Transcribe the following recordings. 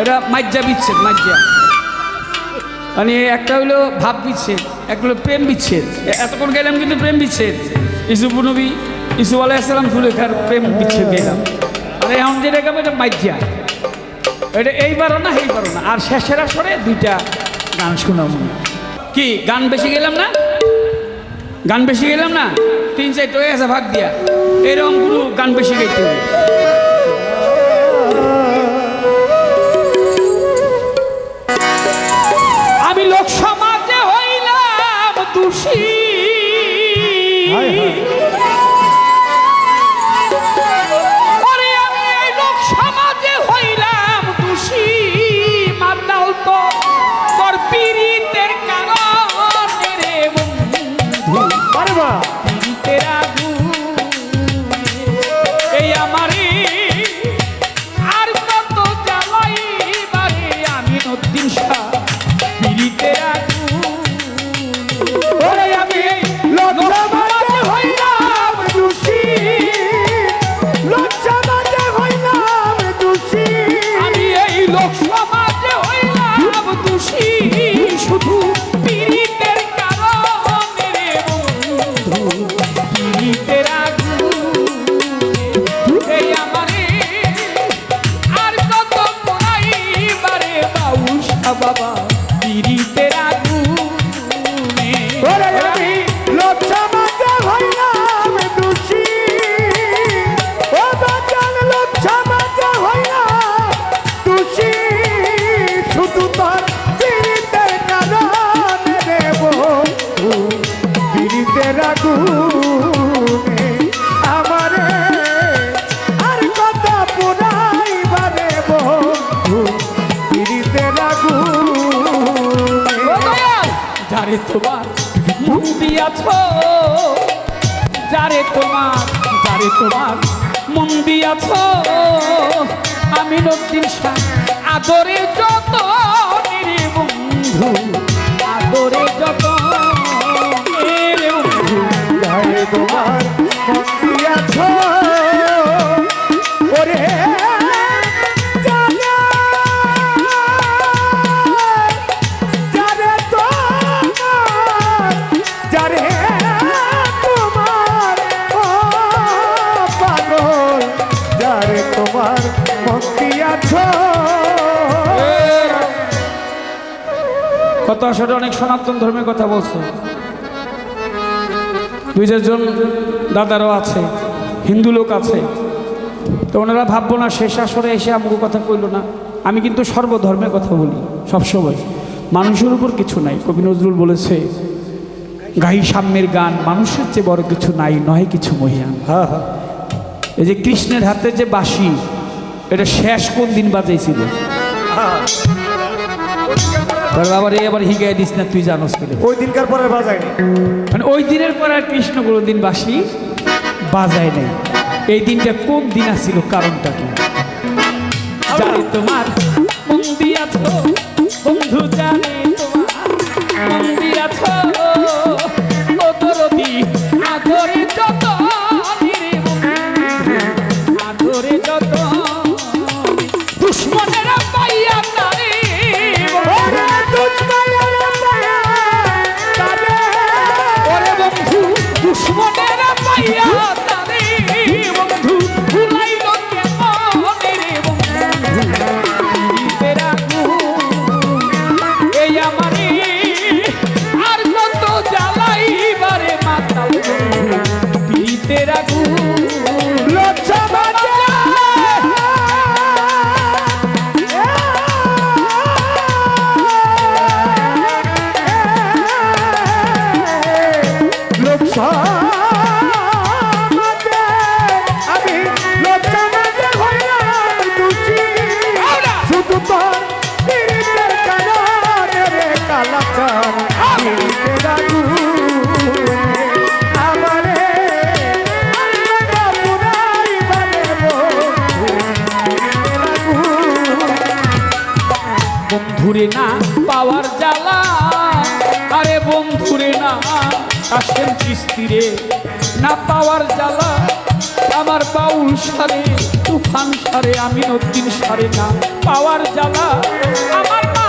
এটা মাজ্জা বিচ্ছেদ মাজ্জা মানে একটা হইল ভাব বিচ্ছেদ, এক হলো প্রেম বিচ্ছেদ। এতক্ষণ গেলাম কিন্তু প্রেম বিচ্ছেদ। ইসুফ নবী ইসুফ আলাইসালাম সুলেখার প্রেম বিচ্ছেদ গেলাম। আর এখন যেটা গাবো এটা মাজ্জা এটা এইবারও না এইবারও না, আর শেষের আসরে দুইটা গান শোনাবো। কি, গান বেশি গেলাম না? গান বেশি গেলাম না? তিন চারটে হয়ে গেছে, ভাগ দিয়া। এরকম কোনো গান বেশি গাইতে হবে। যারে তোমার মন দিয়াছ যারে তোমার যারে তোমার মন দিয়াছ আমি নদীর শাহ, আদরে যত বন্ধু, আদরে যত তোমার কত আসলে অনেক সনাতন ধর্মের কথা বলছে। দুই চারজন দাদারও আছে হিন্দু লোক আছে। তো ওনারা ভাববো না শেষ আসরে এসে আমাকে কথা কইল না। আমি কিন্তু সর্বধর্মের কথা বলি সবসময়। মানুষের উপর কিছু নাই। কবি নজরুল বলেছে গাই সাম্যের গান মানুষের চেয়ে বড় কিছু নাই নয় কিছু মহিয়ান। হ্যাঁ হ্যাঁ এই যে কৃষ্ণের হাতে যে বাঁশি এটা শেষ কোন দিন বাজাইছিল? তাহলে আবার রে আবার হিগাই দিস না তুই জানোস কেন ওই দিনকার পরে বাজায়নি মানে ওই দিনের পর আর কৃষ্ণ দিন বাসি বাজায় নাই। এই দিনটা কোন দিন আসছিল কারণটা কি? জানি তোমার মন দিয়াছ ওরে বন্ধু দুশ্মনেরা বন্ধুরে না পাওয়ার জ্বালা। আরে বন্ধুরে না, আসেন কিস্তিরে না পাওয়ার জ্বালা, আমার বাউল সারে, তুফান সারে আমি নদিন সারে না। পাওয়ার জ্বালা, আমার না।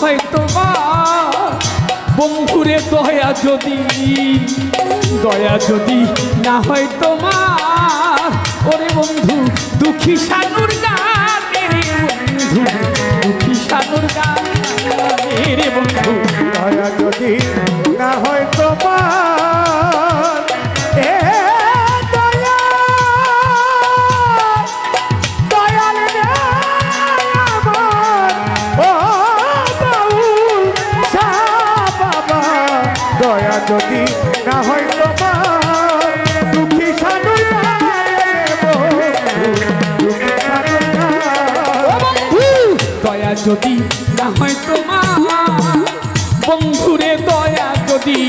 হয় তোমা বঙ্কুরে দয়া যদি দয়া যদি না হয় তোমার। ওরে বন্ধু দুঃখী সানুর যদি না হয় তোমার দুঃখী সাধু দয়া যদি না হয় তোমার, বন্ধুরে দয়া যদি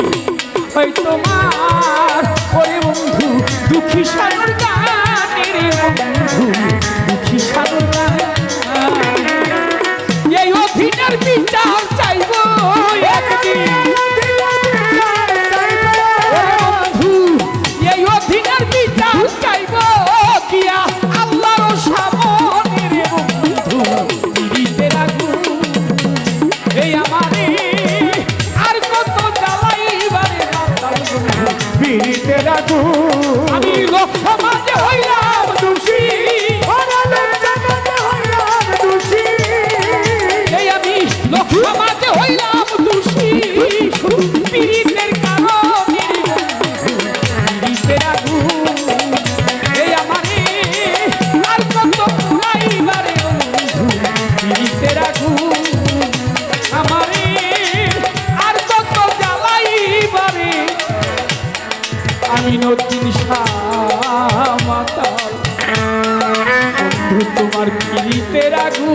হয় তোমার, ওরে বন্ধু, দুঃখী সাধুর বন্ধু, দুঃখী সাধুর এই অধীনের বিচার এই আমারে আর কত জ্বালাইবার পিড়িতে রাখু আমি লক্ষ্য মিনতিন মাতা তোমার কিরিতে রাগু